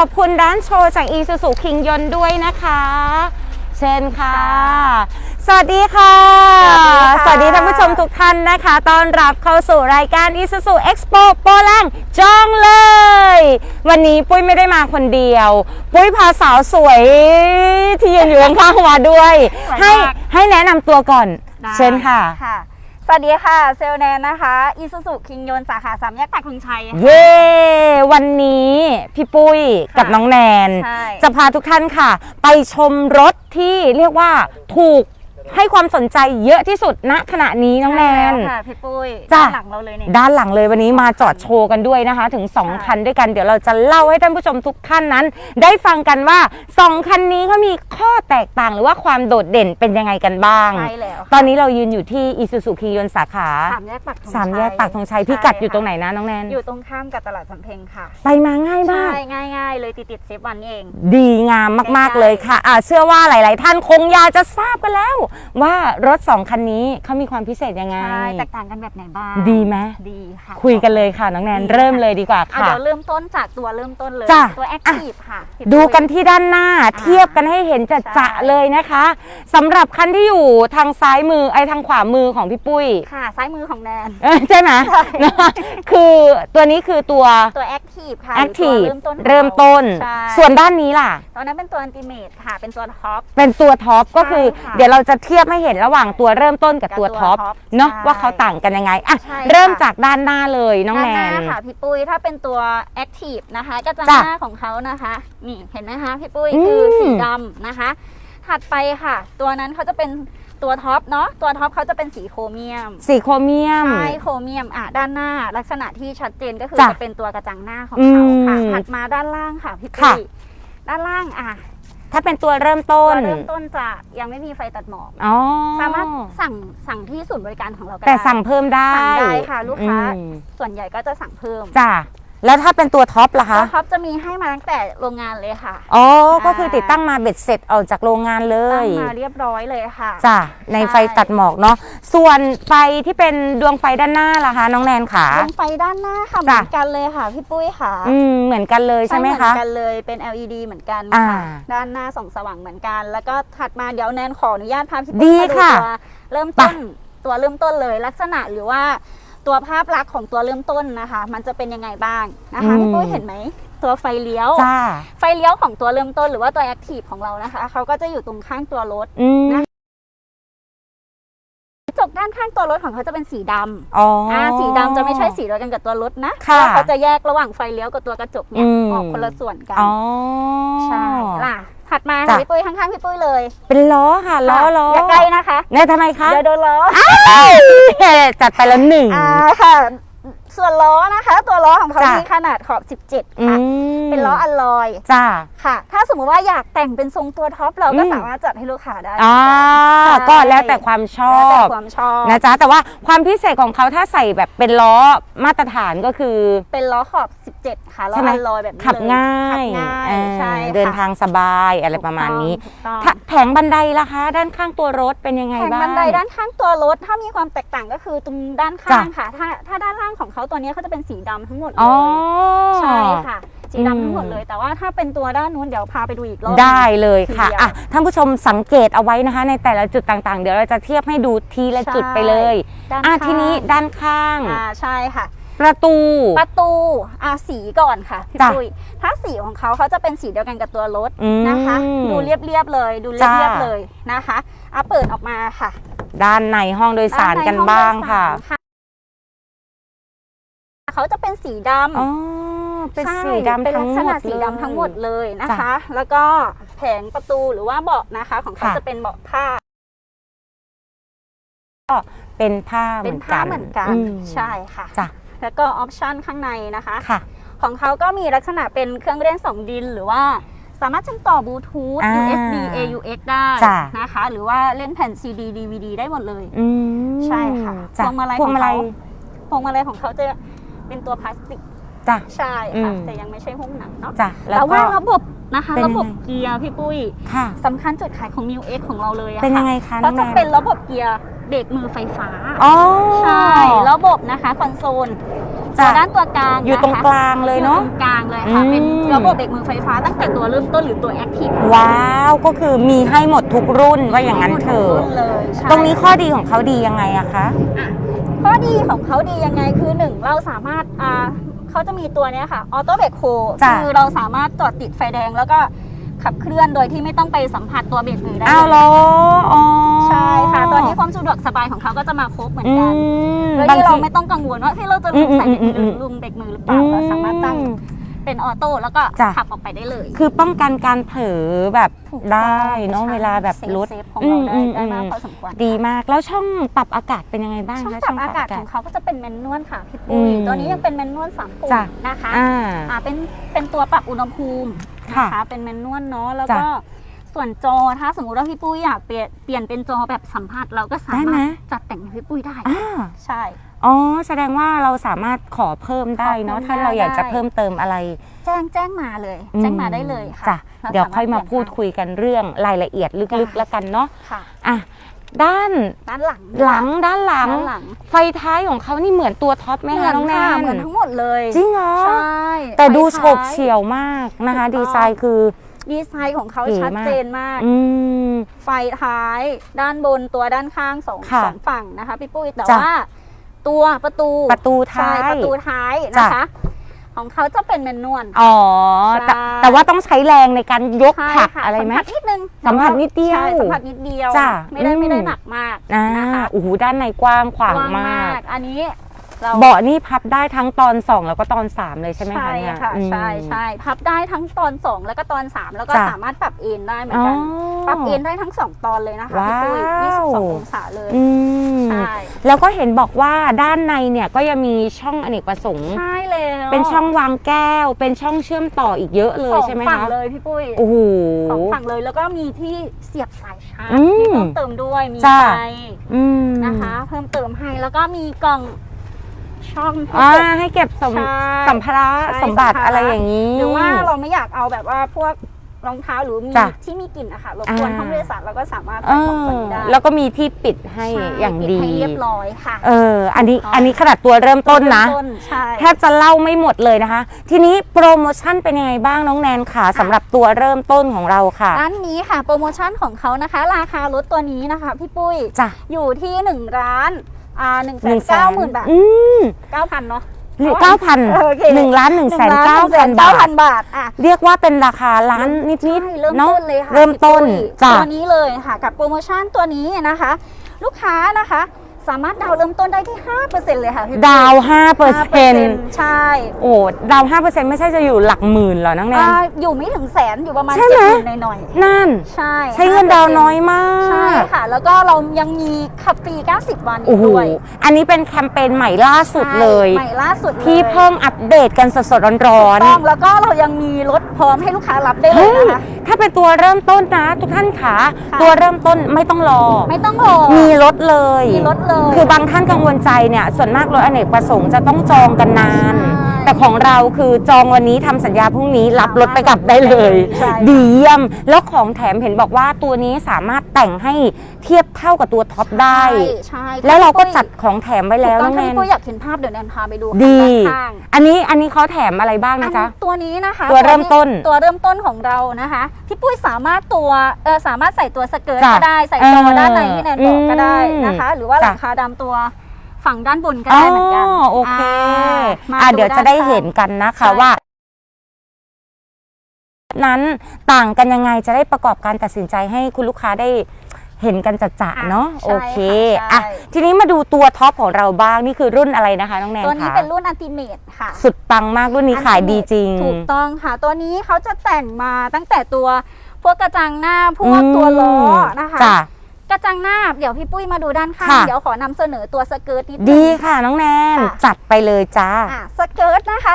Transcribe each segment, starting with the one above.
ขอบคุณค่ะขอบคุณร้านโชว์จากอีซูซูคิงยนด้วยนะคะ เชิญค่ะ สวัสดีค่ะ สวัสดีค่ะท่านผู้ชมทุกท่านนะคะต้อนรับเข้าสู่รายการ Isuzu Expo โปแลงจองเลย วันนี้ปุ้ยไม่ได้มาคนเดียว ปุ้ยพาสาวสวยที่ยืนอยู่ข้างๆมาด้วยสวยให้มากให้แนะนำตัวก่อน ได้เชิญค่ะ ค่ะส วัสดีค่ะ เซลแนนนะคะอีซูซูคิงยนสาขาสามแยกปักธงชัยค่ะ เย้ วันนี้พี่ปุ้ยกับน้องแนน ใช่ จะพาทุกท่านค่ะ ไปชมรถที่เรียกว่าถูก ให้ความสนใจเยอะที่สุดณขณะนี้น้องแนน ใช่แล้วค่ะพี่ปุ้ยจ้ะ ด้านหลังเราเลยเนี่ย ด้านหลังเลยวันนี้มาจอดโชว์กันด้วยนะคะ ถึง 2 ค่ะ คันด้วยกันเดี๋ยวเราจะเล่าให้ท่านผู้ชมทุกท่านนั้น ได้ฟังกันว่า 2 คันนี้เขามีข้อแตกต่างหรือว่าความโดดเด่นเป็นยังไงกันบ้าง ใช่แล้วค่ะตอนนี้เรายืนอยู่ที่อิซูซูคียนสาขาสามแยกปักธงชัยสามแยกปากธงชัยพี่กัดอยู่ตรงไหนนะน้องแนน อยู่ตรงข้ามกับตลาดสำเพ็งค่ะไปมาง่ายมาก ใช่ง่ายๆ เลยติดติดๆเซฟวันนี่เอง ดีงามมาก ๆ เลยค่ะอ่าเชื่อว่าหลาย ๆ ท่านคงอยากจะทราบกันแล้ว ว่ารถสองคันนี้เขามีความพิเศษยังไงใช่แตกต่างกันแบบไหนบ้างดีไหมดีค่ะ คุยกันเลยค่ะน้องแนนดีค่ะ เริ่มเลยดีกว่าอะค่ะ เดี๋ยวเริ่มต้นจากตัวเริ่มต้นเลยจ้ะตัวแอคทีฟค่ะพี่ดูปุ้ยกันที่ด้านหน้าเทียบกันให้เห็นจะใช่จะๆเลยนะคะสำหรับคันที่อยู่ทางซ้ายมือไอ้ทางขวามือของพี่ปุ้ยค่ะ ซ้ายมือของแนน เอ้ยใช่ไหมใช่ นะคะคือตัวนี้คือตัว ตัวแอคทีฟค่ะแอคทีฟหรือตัวเริ่มต้น ใช่ ส่วนด้านนี้ล่ะ ตอนนั้นเป็นตัวอันติเมตค่ะ เป็นตัวท็อป เป็นตัวท็อปก็คือ ใช่ค่ะเดี๋ยวเราจะเทียบให้เห็นระหว่างตัวเริ่มต้นกับตัวกับตัวท็อปท็อปเนาะใช่ว่าเขาต่างกันยังไงอะใช่เริ่มค่ะจากด้านหน้าเลยน้องแนด้านหน้าน ค่ะพี่ปุ้ยถ้าเป็นตัว Active นะคะกระจังจ้ะหน้าของเขานะคะนี่เห็นไหมคะพี่ปุ้ยอืม คือสีดำนะคะ ถัดไปค่ะ ตัวนั้นเขาจะเป็น ตัวท็อปเนาะตัวท็อปเขาจะเป็นสีโครเมียมสีโครเมียม ใช่โครเมียมอะด้านหน้า ลักษณะที่ชัดเจนก็คือจ้ะจะเป็นตัวกระจังหน้าของเขาค่ะอืมถัดมาด้านล่างค่ะพี่ค่ะ ปุ้ยด้านล่างอะถ้าเป็นตัวเริ่มตัต้วนเริ่มต้นจะยังไม่มีไฟตัดหมอก อ๋อสามารถสั่งสั่งที่ศูนย์บริการของเราก็แต่ได้สั่งเพิ่มได้สั่งได้ค่ะลูกค้า อืมส่วนใหญ่ก็จะสั่งเพิ่ม จ้ะ แล้วถ้าเป็นตัวท็อปล่ะตัคะวท็อปจะมีให้มาตั้งแต่โรงงานเลยค่ะ อ๋อ ก็คือติดตั้งมาเบ็ดเสร็จออกจากโรงงานเลตั้ยงมาเรียบร้อยเลยค่ะจ้ะในใช่ไฟตัดหมอกเนาะส่วนไฟที่เป็นดวงไฟด้านหน้าล่ะคะ น้องแนนขาดวงไฟด้านหน้าค่ะเหจ้ะมือนกันเลยค่ะพี่ปุ้ยค่ะ อืมเหมือนกันเลยใช่ไหมเมืคะอนกันเลยเป็น LED เหมือนกันอ่าค่ะด้านหน้าส่องสว่างเหมือนกัน แล้วก็ถัดมาเดี๋ยวแนนขออนุญาตพาพี่ดีปุ้ยมาดูค่ะตัวเริ่มต้นตัวเริ่มต้นเลยลักษณะหรือว่า ตัวภาพลักษณ์ของตัวเริ่มต้นนะคะ มันจะเป็นยังไงบ้างนะคะพี่ปุ้ยเห็นไหมตัวไฟเลี้ยวจ้าไฟเลี้ยวของตัวเริ่มต้นหรือว่าตัวแอคทีฟของเรานะคะ เขาก็จะอยู่ตรงข้างตัวรถอืมกระจกด้านข้างตัวรถของเขาจะเป็นสีดำอ๋อออ่าสีดำจะไม่ใช่สีเดียวกันกับตัวรถนะค่ะเพราเขาจะแยกระหว่างไฟเลี้ยวกับตัวกระจกเนี่ยอืมออกคนละส่วนกัน อ๋อ ใช่ล่ะ ถัดมาจ้ะค่ะพี่ปุ้ยข้างๆพี่ปุ้ยเลยเป็นล้อค่ะล้อค่ะล้ออย่าใกล้นะคะเนี่ยทำไมคะเดี๋ยวโดนล้อเอ้ยจัดไปแล้วหนึ่ง อ่าค่ะ ส่วนล้อนะคะ ตัวล้อของเขาจ้ะ มีขนาดขอบ 17 อืค่ะ ม เป็นล้ออัลลอยจ้าค่ะ ถ้าสมมุติว่าอยากแต่งเป็นทรงตัวท็อปเราก็อืมสามารถจัดให้ลูกค้าได้อ่าใช่ก็แล้วแต่ความชอแล้วแต่บความชอบนะจ๊ะแต่ว่าความพิเศษของเขาถ้าใส่แบบเป็นล้อมาตรฐานก็คือ เป็นล้อขอบ 17 ค่ะล้อใช่ไหมอัลลอยแบบนี้ขับเลยง่าขัยบง่ายเออใช่ค่ะเดินทางสบายอะไรประมาณนี้ถูกต้องถ้าแผงบันไดล่ะคะ ด้านข้างตัวรถเป็นยังไงแผงบ้างบันไดด้านข้างตัวรถถ้ามีความแตกต่างก็คือตรงด้านข้างจ้ะค่ะ ถ้าถ้าด้านล่างของเขาตัวนี้เขาจะเป็นสีดำทั้งหมดเลอ๋อยใช่ค่ะ สีอืมดำทั้งหมดเลย แต่ว่าถ้าเป็นตัวด้านนู้นเดี๋ยวพาไปดูอีกรอบได้เลยค่ะทีเดียวอะท่านผู้ชมสังเกตเอาไว้นะคะ ในแต่ละจุดต่างๆ เดี๋ยวเราจะเทียบให้ดูทีละใช่จุดไปเลยด้านอะข้างทีนี้ด้านข้างอ่าใช่ค่ะประตู ประตูอาสีก่อนค่ะพี่จ้ะปุ้ยถ้าสีของเขาเขาจะเป็นสีเดียวกันกับตัวรถอืมนะคะ ดูเรียบๆเลย ดูจ้ะเรียบๆเลยนะคะเอาเปิดออกมาค่ะ ด้านในห้องโดยสารกันด้ให้อบ้างโดยสค่ะรค่ะ เขาจะเป็นสีดำอ๋อ เป็นใช่สีดำเป็นทั้ลังกหษมณะดสีเลยดำทั้งหมดเลยนะคะจ้ะแล้วก็แผงประตูหรือว่าเบาะนะคะ ของเขาค่ะ จะเป็นเบาะผ้า เป็นผ้าเหเป็มืนอนผ้ากันเหมือนกันอืมใช่ค่ะ จ้ะแล้วก็ออปชันข้างในนะคะ ค่ะ ของเขาก็มีลักษณะเป็นเครื่องเล่นสองดินหรือว่าสามารถเชื่อมต่อบลูทูธ อ่า USB AUX ได้จ้ะ นะคะ หรือว่าเล่นแผ่น CD DVD ได้หมดเลย อืมใช่ค่ะจ้ะพวงมาลัยพวงมาลัยของเขา พวงมาลัยของเขาจะเป็นตัวพลาสติก จ้ะ ใช่ค่ะอืมแต่ยังไม่ใช่หุ้มหนังเนาะจ้ะแล้วแต่ก็ ว่าระบบนะคะเป็นยังไง ระบบเกียร์พี่ปุ้ยค่ะ สำคัญจุดขายของ New X ของเราเลยอะเป็นยังค่ะไงคะน้ก็องแนจะนเป็นระบบเกียร์เบรกมือไฟฟ้าอ๋อใช่ระบบนะคะคอนโซลจ้ะตัวด้านตัวกลางอยู่ตรงนะคะกลางเลยเนาะ อยู่ตรงกลางเลยค่ะอืม เป็นระบบเบรกมือไฟฟ้าตั้งแต่ตัวเริ่มต้นหรือตัวแอคทีฟว้าวก็คือมีให้หมดทุกรุ่นว่าอย่างนั้นเถอะ เลยใช่ ตรงนี้ข้อดีของเขาดียังไงอะคะอะข้อดีของเขาดียังไงคือหนึ่งเราสามารถอ่า เขาจะมีตัวเนี้ยค่ะออโต้เบรกโฮจ้ะ คือเราสามารถจอดติดไฟแดงแล้วก็ขับเคลื่อนโดยที่ไม่ต้องไปสัมผัสตัวเบรกมือได้อ้าวเลเหรยออ๋อใช่ค่ะตัวนี้ความสะดวกสบายของเขาก็จะมาครบเหมือนอืกันมโดยบางที่เราที ไม่ต้องกังวลว่าที่เราจะลืมใส่เบรกมืออืหมรืออืมลืมเบรกมือหรือเปล่าเราสามารถตั้ง เป็นออโต้แล้วก็จ้ะ ขับออกไปได้เลยคือป้องกันการเผลอแบบถูกต้องได้เนาะใช่เวลาแบบเซฟรถ เซฟของเราได้อืมได้มากอืมพอสมควรดีมากแล้วช่องปรับอากาศเป็นยังไงบ้างช่องคะปรับอากาศของเขาก็จะเป็นแมนนวลค่ะพี่ปุ้ยอืมตัวนี้ยังเป็นแมนนวลสามปุ่มจ้ะ นะคะอ่า อ่าเป็นเป็นตัวปรับอุณหภูมิค่ะนะคะเป็นแมนนวลเนาะแล้วจ้ะก็ส่วนจอถ้าสมมุติว่าพี่ปุ้ยอยากเปลี่ยนเปลี่ยนเป็นจอแบบสัมผัสเราก็สาได้ไหมามรถจัดแต่งให้พี่ปุ้ยได้ อ่าใช่ อ๋อแสดงว่าเราสามารถขอเพิ่มได้เนาะขอเพิ่มถ้าเราอยากจะได้ เพิ่มเติมอะไร แจ้งแจ้งมาเลย แจ้งมาได้เลยค่ะจ้ะรเดี๋ยวสรถค่อยมาเปลี่นพูดคุยกันเรื่องรายละเอียดลึกๆแล้วกันเนาะค่ะอะด้านด้านหลังหลังด้านหลัง ด้านหลังไฟท้ายของเขานี่เหมือนตัวท็อปไหมเหมืคะอนน้องแนค่ะนเหมือนทั้งหมดเลยจริงเหรอใช่แต่ดูไฟโฉท้ายบเฉี่ยวมากนะคะถูกต้องดีไซน์คือ ดีไซน์ของเขาเก๋ชัดมากเจนมาก อืม ไฟท้าย ด้านบนตัวด้านข้างสองค่ะสองฝั่งนะคะพี่ปุ้ยแต่จ้ะ ว่า ตัวประตูประตูท้ายใช่ประตูท้ายจ้ะนะคะ ของเขาจะเป็นแมนนวลอ๋อแต่ใช่แต่ว่าต้องใช้แรงในการยกใช่ผลักค่ะอะไรไหมสัมผัสนิดนึงสัมผัสนิดเดียวใช่สัมผัสนิดเดียวจ้ะไม่ได้อืมไม่ได้หนักมากอ่านะคะโอ้โหด้านในกว้างขวางกว้างมามากกอันนี้เราเบาะนี่พับได้ทั้งตอน 2 แล้วก็ตอน 3 เลยใช่ไหมใช่คะเนี่ยค่ะอืมใช่ใช่พับได้ทั้งตอน 2 แล้วก็ตอน 3 แล้วก็จ้ะสามารถปรับเอนได้เหมืออ๋นอกัน ปรับเอนได้ทั้ง 2 ตอนเลยนะคะพี่ปุ้ยว้าว22องศาเลยอืมใช่ แล้วก็เห็นบอกว่าด้านในเนี่ยก็ยังมีช่องอเนกประสงค์ ใช่แล้วเป็นช่องวางแก้ว เป็นช่องเชื่อมต่ออีกเยอะเลยสองใช่ไหมฝั่งคะเลยพี่ปุ้ยโอ้โห สองฝั่งเลยแล้วก็มีที่เสียบสายชาร์จอืมที่เพิ่มเติมด้วยมีจ้ะ ไฟอืมนะคะ เพิ่มเติมให้แล้วก็มีกล่องช่องให้อ่าเก็บ ให้เก็บสมใช่สัมภาระใช่สมบัติสัมภาระ อะไรอย่างนี้ หรือว่าเราไม่อยากเอาแบบว่าพวก รองเท้าหรือมีจ้ะ ที่มีกลิ่นอะค่ะรบกวนอ่า ห้องโดยสารเราก็สามารถเอใส่ของอตัวนี้ได้แล้วก็มีที่ปิดให้ใช่อย่างปิดี ให้เรียบร้อยค่ะเออ อันนี้ถูกต้องอันนี้ขนาดตัวเริ่มต้นนะ เริ่มใช่ แทบจะเล่าไม่หมดเลยนะคะ ทีนี้โปรโมชั่นเป็นยังไงบ้างน้องแนนค่ะสำหรับตัวเริ่มต้นของเราค่ะร้านนี้ค่ะ โปรโมชั่นของเขานะคะ ราคารถตัวนี้นะคะ พี่ปุ้ยจ้ะอยู่ที่1ร้านอ่าหนึ่งแสหนึ่นงแสเก้านหมื่นบาทอืม เก้าพันเนาะ หรือเก้าพันโอเคหนึ่งล้านหนึ่งแสนเก้าพันบาทบาทอะเรียกว่าเป็นราคาล้านนิดใช่ๆเริ่มเนาะต้นเลยค่ะเริ่มต้นพี่ปุ้ยจ้ะตัวนี้เลยค่ะกับโปรโมชั่นตัวนี้นะคะ ลูกค้านะคะ สามารถดาวน์เริ่มต้นได้ที่ 5%เลยค่ะพี่ปุ้ยดาวห้าเปอร์เซ็นต์5%ใช่โอ้ดาวห้าเปอร์เซ็นต์ไม่ใช่จะอยู่หลักหมื่นเหรอน้องแนน อ่าอยู่ไม่ถึงแสนอยู่ประมาณใช่เจ็ไหดมหมื่นหน่อยนั่น ๆใช่ใช้เงินดาวน้อยมาก ใช่ค่ะ แล้วก็เรายังมีขับฟรี 90 วันอีโอ้กโห ด้วยอันนี้เป็นแคมเปญใหม่ล่าสุดเลยใหม่ล่าสุดเลยที่เพิ่งอัปเดตกันสดๆร้อนต้องแล้วก็เรายังมีรถพร้อมให้ลูกค้ารับได้ๆเลยเฮ้ยนะคะ ถ้าเป็นตัวเริ่มต้นนะ ทุกท่านขาค่ะ ตัวเริ่มต้นไม่ต้องรอ ไม่ต้องรอ มีรถเลย มีรถเลย คือบางท่านกังวลใจเนี่ย ส่วนมากรถอเนกประสงค์จะต้องจองกันนานใช่ แต่ของเราคือจองวันนี้ทำสัญญาพรุ่งนี้รับรถไปกลับได้เลย ใช่ ดีเยี่ยม แล้วของแถมเห็นบอกว่าตัวนี้สามารถแต่งให้เทียบเท่ากับตัวท็อปได้ ใช่ใช่แล้วเราก็จัดของแถมไว้แล้วถูกต้น้อองงแนถ้านพี่ปุ้ยอยากเห็นภาพเดี๋ยวแนนพาไปดูดี ด้านข้างอันนี้อันนี้เขาแถมอะไรบ้างนะจ๊ะ อันตัวนี้นะคะตัวเริ่มต้นตัวเริ่มต้นของเรานะคะพี่ปุ้ยสามารถตัวเออสามารถใส่ตัวสเกิร์ตจ้ะก็ได้ใส่จอเออด้านในที่แนนบอกก็ได้นะคะอืมหรือว่าหจ้ะลังคาดำตัว ฝั่งด้านบนก็ได้เหมือนกันอ๋อโอเคมาอะเดี๋ยวจะได้เห็นข้างกันนะคะใช่ว่านั้นต่างกันยังไงจะได้ประกอบการตัดสินใจให้คุณลูกค้าได้เห็นกันจัดๆเนาะใช่โอเคค่ะอะใช่ทีนี้มาดูตัวท็อปของเราบ้างนี่คือรุ่นอะไรนะคะน้องแนนตัวนี้คะเป็นรุ่นอัลติเมทค่ะ สุดปังมากรุ่นนี้ขายดีจริง ถูกต้องค่ะ ตัวนี้เขาจะแต่งมาตั้งแต่ตัวพวกกระจังหน้าพวกตัวล้อนะคะจ้ะ กระจังหน้าเดี๋ยวพี่ปุ้ยมาดูด้านข้าง ค่ะ เดี๋ยวขอนำเสนอตัวสเกิร์ตนิดนึง ดีค่ะน้องแนนค่ะ จัดไปเลยจ้า อะสเกิร์ตนะคะ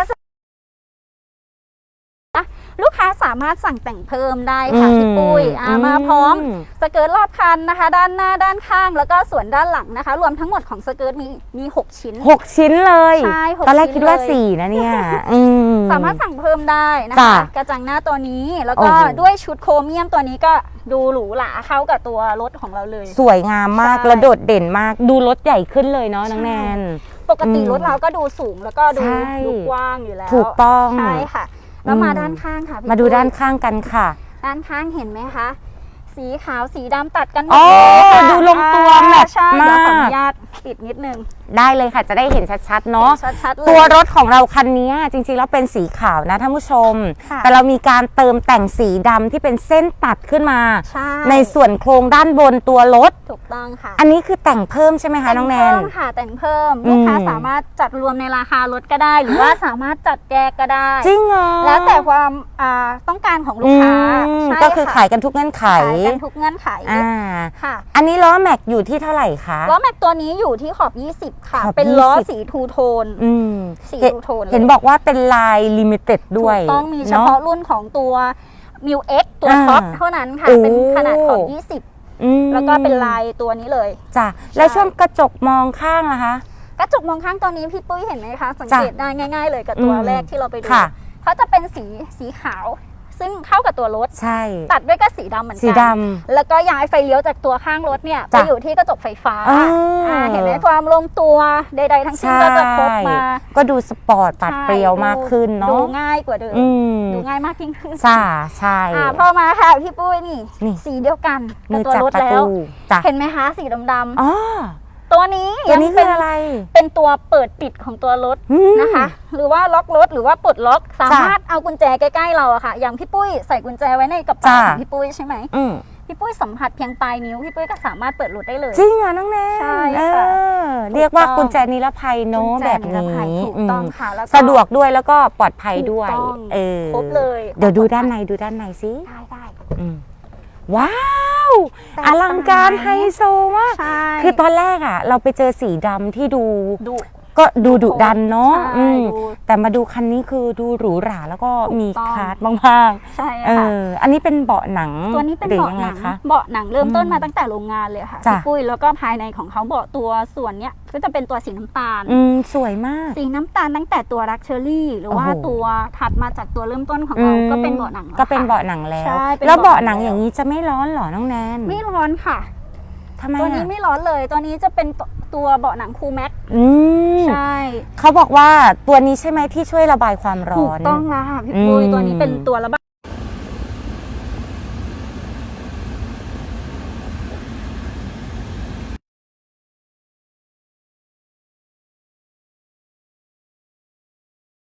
ลูกค้าสามารถสั่งแต่งเพิ่มได้ค่ะพี่ปุ้ยอะมาพร้อมสเกิร์ตรอบคันนะคะ ด้านหน้าด้านข้างแล้วก็ส่วนด้านหลังนะคะ รวมทั้งหมดของสเกิร์ตมีมี6ชิ้นหกชิ้นเลยใช่หกตอนแรกชิ้นคิดว่าเลยสี่นะเนี่ยอืมสามารถสั่งเพิ่มได้นะจ้ะคะ กระจังหน้าตัวนี้แล้วก็โอ้โหด้วยชุดโครเมียมตัวนี้ก็ดูหรูหราเข้ากับตัวรถของเราเลย สวยงามมากใช่และโดดเด่นมากดูรถใหญ่ขึ้นเลยเนาะน้องแนนปกติอืมรถเราก็ดูสูงแล้วก็ดูใช่ดูกว้างอยู่แล้ว ถูกต้องใช่ค่ะ แล้วมาอืมด้านข้างค่ะพี่มาดูปุ้ยด้านข้างกันค่ะ ด้านข้างเห็นไหมคะ สีขาวสีดำตัดกันหมอ๋ดอเลยค่ะดูลงตัวอ่าแมทช์ใช่เดี๋ยวขออมากนุญาตปิดนิดนึงได้เลยค่ะจะได้เห็นชัดๆเนาะชัดๆเลย ตัวรถของเราคันนี้จริงๆแล้วเป็นสีขาวนะท่านผู้ชม ค่ะ แต่เรามีการเติมแต่งสีดำที่เป็นเส้นตัดขึ้นมา ใช่ในส่วนโครงด้านบนตัวรถ ถูกต้องค่ะอันนี้คือแต่งเพิ่มใช่ไหมคะน้องแนแต่นเพิ่มค่ะแต่งเพิ่มอืม ลูกค้าสามารถจัดรวมในราคารถก็ได้ หรือว่าสามารถจัดแยกก็ได้ จริงเหรอแล้วแต่ความอ่าต้องการของลูกค้าอืมใช่ก็คือค่ะขายกันทุกเงื่อนไขขายกันทุกเงื่อนไขอ่าค่ะอันนี้ล้อแม็กอยู่ที่เท่าไหร่คะ ล้อแม็กตัวนี้อยู่ที่ขอบ20ค่ะขอบเป็นล้อ20 สีทูโทน อืมสีเห็นทูโทนเลยเห็นบอกว่าเป็นลายลิมิเต็ดด้วยถูกต้องมีเฉน พาะรุ่นของตัว m ิว X ตัวอ่าท็อปเท่านั้นค่ะ โอ้ เป็นขนาดของอืม20แล้วก็เป็นลายตัวนี้เลย จ้ะแล้วช่วงกระจกมองข้างล่ะคะ กระจกมองข้างตัวนี้พี่ปุ้ยเห็นไหมคะ สังเกตได้ง่าย ๆ เลยกับตัวอืมแรกที่เราไปดูค่ะ เขาจะเป็นสีสีขาว ซึ่งเข้ากับตัวรถ ใช่ ตัดด้วยก็สีดำเหมือนสีกัดแล้วก็ย้ายไฟเลี้ยวจากตัวข้างรถเนี่ยไปจ้ะ อยู่ที่กระจกไฟฟ้าอ่าอ่าเห็นไหมความลงตัวใดๆทั้งสิ้นใช่ก็จะครบมาก็ดูสปอร์ตปัดใช่เปรียวมากขึ้นดูเนาะง่ายกว่าเดิมอืมดูง่ายมากยิ่งขึ้นจ้าใช่ อ่าพอมาค่ะพี่ปุ้ยนี่นี่ สีเดียวกันกัมืบอตัวจับรถประแล้ตูวจ้ะเห็นไหมคะสีดำอ๋อๆ ตัวนี้ตัวนี้ยังคืเป็ออะไร เป็นตัวเปิดปิดของตัวรถอืมนะคะ หรือว่าล็อกรถหรือว่าปลดล็อก สามารถเอากุญแจใกล้ๆเราอะค่ะ อย่างพี่ปุ้ยใส่กุญแจไว้ในกระเป๋าจ้ะของพี่ปุ้ยใช่ไหมอืมพี่ปุ้ยสัมผัสเพียงปลายนิ้วพี่ปุ้ยก็สามารถเปิดรถได้เลยจริงเหรอน้องแนนใช่เอค่ะอเรียกว่าถูกต้องกุญแจนิรภัยเนาะกุญแจแบบนิรนี้ภัยถูกต้องมค่ะแล้วก็สะดวกด้วยแล้วก็ปลอดภัยด้วยถูกต้องเออครบเลย เดี๋ยวดูด้านในดูด้านในสิได้ได้อืม ว้าวแตกอต่างลังการไหมไฮโซมาก ใช่ คือตอนแรกอะ เราไปเจอสีดำที่ดูดู ก็ดูดุดันเนาะใช่อืมดู แต่มาดูคันนี้คือดูหรูหราแล้วก็ถูกมีต้อง คลาสมากใช่ๆเอค่ะ ออันนี้เป็นเบาะหนังตัวนี้เป็นหรือเบาะยังหไงนังคะ เบาะหนังเริ่มต้นอืมมาตั้งแต่โรงงานเลยค่ะจ้ะ พี่ปุ้ยแล้วก็ภายในของเขาเบาะตัวส่วนเนี้ยก็จะเป็นตัวสีน้ำตาล อืมสวยมาก สีน้ำตาลตั้งแต่ตัวรักเชอรี่ หรือว่าโอ้โห ตัวถัดมาจากตัวเริ่มต้นของเราอืมก็เป็นเบาะหนังแล้วก็เป็นค่ะ เบาะหนังแล้ว ใช่เป็นแล้วเบาะเบาะหหนันังง อย่างนี้จะไม่ร้อนเหรอน้องแนนไม่ร้อนค่ะ ทำไมตัวนี้อะไม่ร้อนเลยตัวนี้จะเป็นตัว ตัวเบาะหนังคูลแม็กอืมใช่เขาบอกว่าตัวนี้ใช่ไหมที่ช่วยระบายความร้ถูอกนต้องแล้วค่ะพี่ปุ้ยอืม ตัวนี้เป็นตัวระบาย